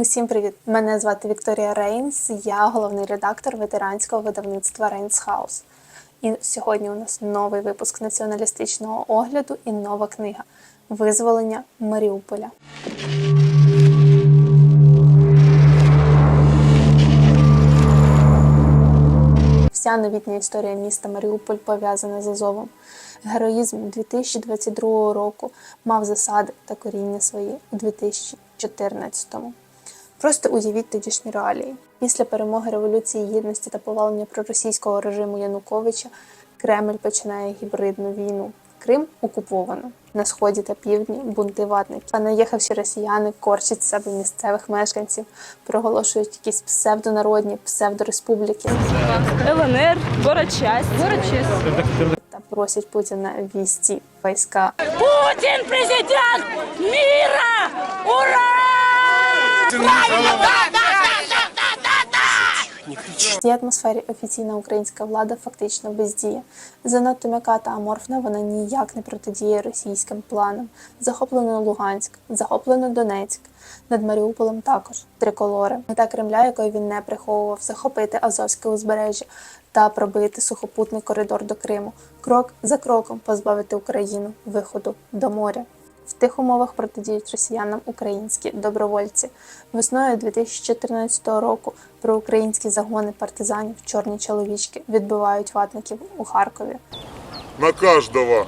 Усім привіт! Мене звати Вікторія Рейнс. Я головний редактор ветеранського видавництва Рейнс Хаус. І сьогодні у нас новий випуск націоналістичного огляду і нова книга Визволення Маріуполя. Вся новітня історія міста Маріуполь пов'язана з Азовом. Героїзм 2022 року мав засади та коріння свої у 2014-му. Просто уявіть тодішні реалії. Після перемоги Революції Гідності та повалення проросійського режиму Януковича Кремль починає гібридну війну. Крим окуповано. На сході та півдні бунти ватників. А наїхавші росіяни корчать себе місцевих мешканців, проголошують якісь псевдонародні, псевдореспубліки ЛНР, город часть. Город часть. та просять Путіна ввести війська. Путин президент мира! Ура! В цій атмосфері офіційна українська влада фактично бездіє. Занадто м'яка та аморфна вона ніяк не протидіє російським планам. Захоплено Луганськ, захоплено Донецьк. Над Маріуполем також триколори. Мета Кремля, якої він не приховував, захопити Азовське узбережжя та пробити сухопутний коридор до Криму, крок за кроком позбавити Україну виходу до моря. В тих умовах протидіють росіянам українські добровольці. Весною 2014 року проукраїнські загони партизанів чорні чоловічки відбивають ватників у Харкові. На каждого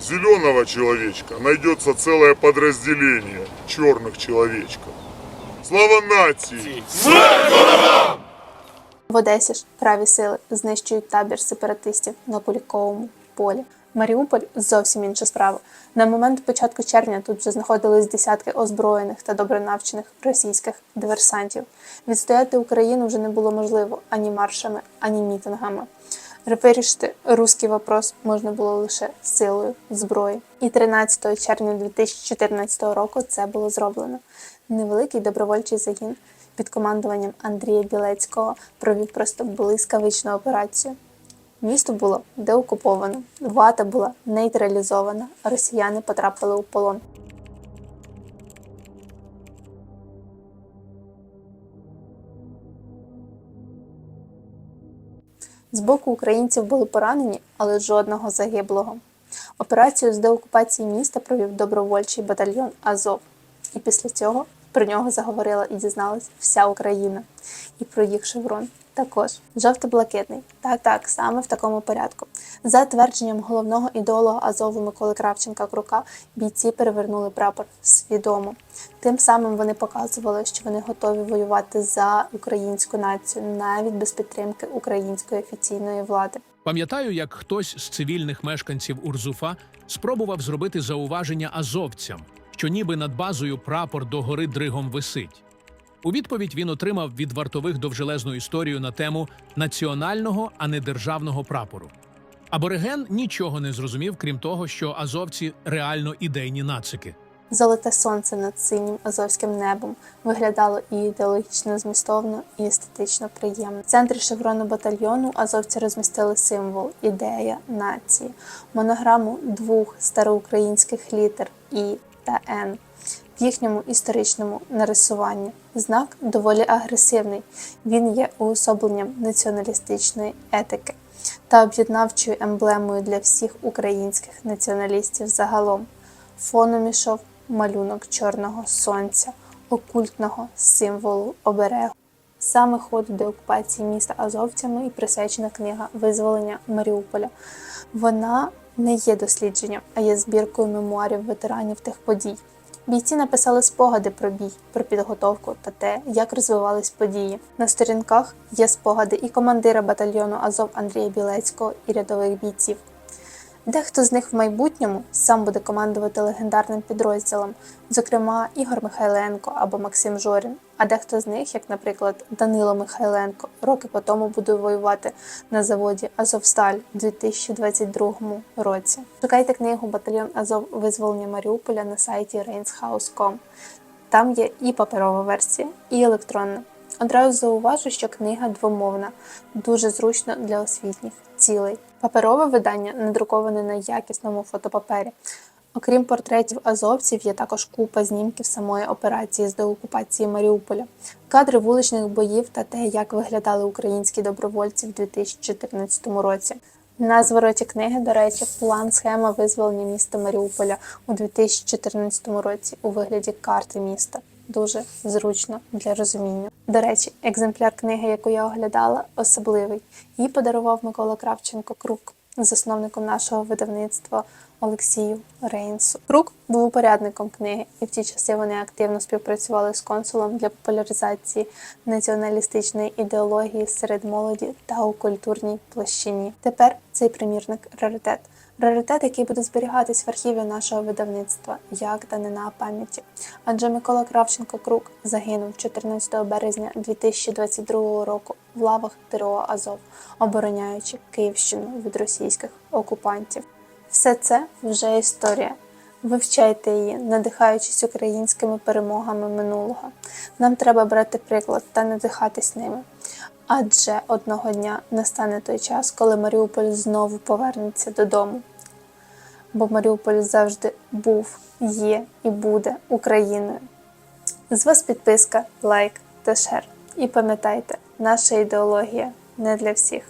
зеленого человечка найдется целое подразделение черных человечков. Слава нации! В Одесі ж праві сили знищують табір сепаратистів на Куліковому полі. Маріуполь зовсім інша справа. На момент початку червня тут вже знаходились десятки озброєних та добре навчених російських диверсантів. Відстояти Україну вже не було можливо ані маршами, ані мітингами. Вирішити руський вопрос можна було лише силою зброї. І 13 червня 2014 року це було зроблено. Невеликий добровольчий загін під командуванням Андрія Білецького провів просто блискавичну операцію. Місто було деокуповано, вата була нейтралізована, росіяни потрапили у полон. З боку українців були поранені, але жодного загиблого. Операцію з деокупації міста провів добровольчий батальйон Азов. І після цього про нього заговорила і дізналась вся Україна. І про їх шеврон також. Жовто-блакитний. Так, так, саме в такому порядку. За твердженням головного ідеолога Азову Миколи Кравченка Крука, бійці перевернули прапор свідомо. Тим самим вони показували, що вони готові воювати за українську націю, навіть без підтримки української офіційної влади. Пам'ятаю, як хтось з цивільних мешканців Урзуфа спробував зробити зауваження азовцям, що ніби над базою прапор до гори дригом висить. У відповідь він отримав від вартових довжелезну історію на тему національного, а не державного прапору. Абориген нічого не зрозумів, крім того, що азовці реально ідейні нацики. Золоте сонце над синім азовським небом виглядало і ідеологічно змістовно, і естетично приємно. В центрі шеврону батальйону азовці розмістили символ ідея нації, монограму двох староукраїнських літер І та Н в їхньому історичному нарисуванні. Знак доволі агресивний. Він є уособленням націоналістичної етики та об'єднавчою емблемою для всіх українських націоналістів загалом. Фоном ішов малюнок чорного сонця, окультного символу оберегу. Саме ходу деокупації міста азовцями і присвячена книга Визволення Маріуполя. Вона не є дослідженням, а є збіркою мемуарів ветеранів тих подій. Бійці написали спогади про бій, про підготовку та те, як розвивались події. На сторінках є спогади і командира батальйону Азов Андрія Білецького і рядових бійців. Дехто з них в майбутньому сам буде командувати легендарним підрозділом, зокрема Ігор Михайленко або Максим Жорін. А дехто з них, як, наприклад, Данило Михайленко, роки по тому буде воювати на заводі Азовсталь у 2022 році. Шукайте книгу Батальйон Азов визволення Маріуполя на сайті rainshouse.com. Там є і паперова версія, і електронна. Одразу зауважу, що книга двомовна, дуже зручно для освітніх цілей. Паперове видання надруковане на якісному фотопапері. Окрім портретів азовців, є також купа знімків самої операції з деокупації Маріуполя, кадри вуличних боїв та те, як виглядали українські добровольці в 2014 році. На звороті книги, до речі, план схема визволення міста Маріуполя у 2014 році у вигляді карти міста. Дуже зручно для розуміння. До речі, екземпляр книги, яку я оглядала, особливий. Її подарував Микола Кравченко Крук, засновником нашого видавництва Олексію Рейнсу. Крук був упорядником книги, і в ті часи вони активно співпрацювали з консулом для популяризації націоналістичної ідеології серед молоді та у культурній площині. Тепер цей примірник раритет. Раритет, який буде зберігатись в архіві нашого видавництва, як данина пам'яті. Адже Микола Кравченко Крук загинув 14 березня 2022 року в лавах ТРО Азов, обороняючи Київщину від російських окупантів. Все це вже історія. Вивчайте її, надихаючись українськими перемогами минулого. Нам треба брати приклад та надихатись ними. Адже одного дня настане той час, коли Маріуполь знову повернеться додому. Бо Маріуполь завжди був, є і буде Україною. З вас підписка, лайк та шер. І пам'ятайте, наша ідеологія не для всіх.